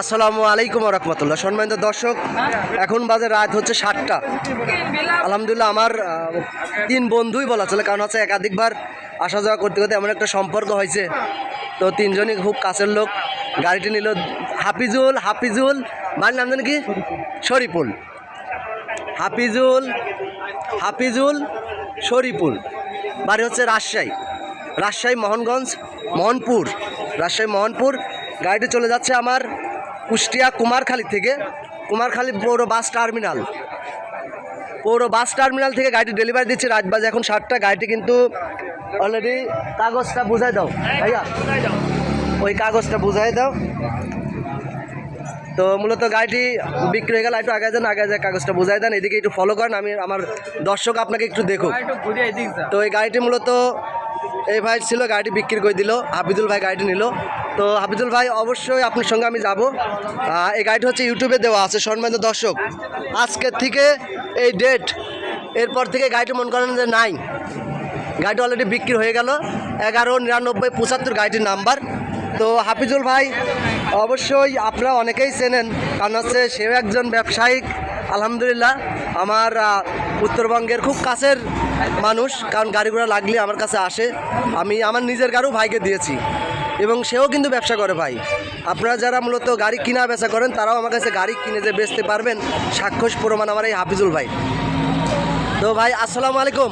আসসালামু আলাইকুম রহমতুল্লাহ সম্মানিত দর্শক, এখন বাজে রাত হচ্ছে সাতটা। আলহামদুলিল্লাহ আমার তিন বন্ধুই বলা চলে, কারণ হচ্ছে একাধিকবার আসা যাওয়া করতে করতে এমন একটা সম্পর্ক হয়েছে। তো তিনজনই খুব কাছের লোক। গাড়িটি নিল হাফিজুল হাফিজুল ভাইয়ের নাম জানি কি? শরীফুল। হাফিজুল হাফিজুল, শরীফুল। বাড়ি হচ্ছে রাজশাহী। রাজশাহী, মোহনগঞ্জ, মোহনপুর। রাজশাহী, মোহনপুর গাড়িটি চলে যাচ্ছে আমার কুষ্টিয়া কুমারখালী থেকে। কুমারখালী পৌর বাস টার্মিনাল। পৌর বাস টার্মিনাল থেকে গাড়িটি ডেলিভারি দিচ্ছে রাত বাজে। এখন সাতটা। গাড়িটি কিন্তু অলরেডি কাগজটা বুঝাই দাও। ভাইয়া ওই কাগজটা বুঝাই দাও। তো মূলত গাড়িটি বিক্রি হয়ে গেল। একটু আগে যান আগে যায় কাগজটা বুঝাই দেন। এদিকে একটু ফলো করেন আমি আমার দর্শক আপনাকে একটু দেখুক। তো এই গাড়িটি মূলত এই ভাই ছিল গাড়িটি বিক্রি করে দিল। হাফিজুল ভাই গাড়িটি নিল। তো হাফিজুল ভাই, অবশ্যই আপনার সঙ্গে আমি যাব। এই গাড়িটি হচ্ছে ইউটিউবে দেওয়া আছে, সম্মানিত দর্শক। আজকের থেকে এই ডেট এরপর থেকে গাড়িটি মনে করেন যে নাই। গাড়িটি অলরেডি বিক্রি হয়ে গেল, এগারো, নিরানব্বই, পঁচাত্তর গাড়িটির নাম্বার। তো হাফিজুল ভাই, অবশ্যই আপনারা অনেকেই চেনেন, কারণ হচ্ছে সেও একজন ব্যবসায়িক, আলহামদুলিল্লাহ। আমার উত্তরবঙ্গের খুব কাছের মানুষ, কারণ গাড়িগুলো লাগলে আমার কাছে আসে। আমি আমার নিজের গাড়িও ভাইকে দিয়েছি। এবং সেও কিন্তু ব্যবসা করে ভাই। আপনারা যারা মূলত গাড়ি কিনা বেচা করেন তারাও আমার কাছে গাড়ি কিনে যে বেচতে পারবেন সাক্ষস প্রমাণ আমার এই হাফিজুল ভাই। তো ভাই আসসালামু আলাইকুম।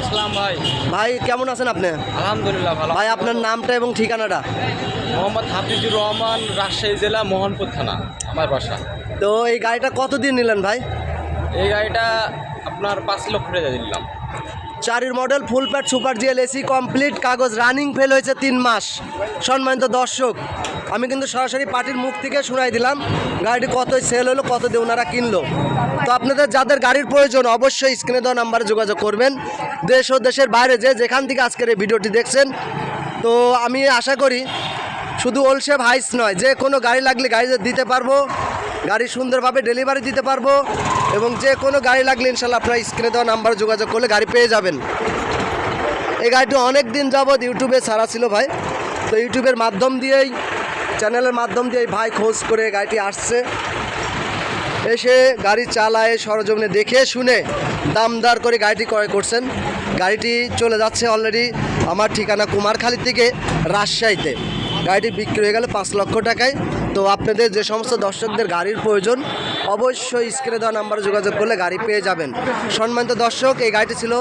আসসালাম ভাই। ভাই কেমন আছেন আপনি? আলহামদুলিল্লাহ ভালো ভাই আপনার নামটা এবং ঠিকানাটা? মোহাম্মদ হাফিজুর রহমান রাজশাহী জেলা মোহনপুর থানা আমার বাসা। তো এই গাড়িটা কতদিন নিলেন ভাই? এই গাড়িটা আপনার পাঁচ লক্ষ টাকা দিলাম। চারির model, full pad, super GL, AC, complete, কাগজ, রানিং ফেল হয়েছে তিন মাস। সম্মানিত দর্শক, আমি কিন্তু সরাসরি পার্টির মুখ থেকে শোনাই দিলাম, গাড়িটি কত সেল হলো, কত দিয়ে ওনারা কিনলো। তো আপনাদের যাদের গাড়ির প্রয়োজন, অবশ্যই স্ক্রিনে দেওয়া নাম্বারে যোগাযোগ করবেন। দেশ ও দেশের বাইরে যে যেখান থেকে আজকের এই ভিডিওটি দেখছেন। তো আমি আশা করি, শুধু ওলসেভ হাইস নয়, যে কোনো গাড়ি লাগলে গাড়ি দিতে পারব। গাড়ি সুন্দরভাবে ডেলিভারি দিতে পারব এবং যে কোনো গাড়ি লাগলে ইনশাল্লাহ আপনারা স্ক্রিনে দেওয়া নাম্বারে যোগাযোগ করলে গাড়ি পেয়ে যাবেন। এই গাড়িটি অনেক দিন যাবৎ ইউটিউবে ছাড়া ছিল ভাই। তো ইউটিউবের মাধ্যম দিয়েই চ্যানেলের মাধ্যম দিয়ে ভাই খোঁজ করে গাড়িটি আসছে। এসে গাড়ি চালায়, সরজমিনে দেখে শুনে দামদার করে গাড়িটি ক্রয় করছেন। গাড়িটি চলে যাচ্ছে অলরেডি আমার ঠিকানা কুমারখালী থেকে রাজশাহীতে। গাড়িটি বিক্রি হয়ে গেল পাঁচ লক্ষ টাকায়। তো আপনাদের যে সমস্ত দর্শকদের গাড়ির প্রয়োজন, অবশ্যই স্ক্রিনে দেওয়া নাম্বারে যোগাযোগ করলে গাড়ি পেয়ে যাবেন। সম্মানিত দর্শক, এই গাড়িটি ছিল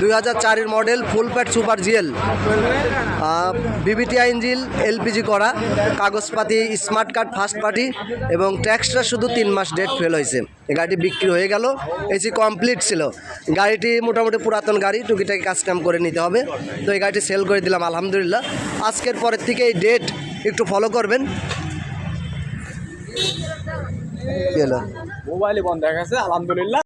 দুই হাজার চারের model full pad super GL VVTI engine LPG করা, কাগজপাতি স্মার্ট কার্ড ফার্স্ট পার্টি এবং ট্যাক্সটা শুধু তিন মাস ডেট ফেল হয়েছে। এই গাড়িটি বিক্রি হয়ে গেল এসি কমপ্লিট ছিল। গাড়িটি মোটামুটি পুরাতন গাড়ি, টুকিটাকি কাজ কাম করে নিতে হবে। তো এই গাড়িটি সেল করে দিলাম, আলহামদুলিল্লাহ। আজকের পরের থেকে এই ডেট একটু ফলো করবেন। মোবাইলে বন্ধ দেখা গেছে আলহামদুলিল্লাহ।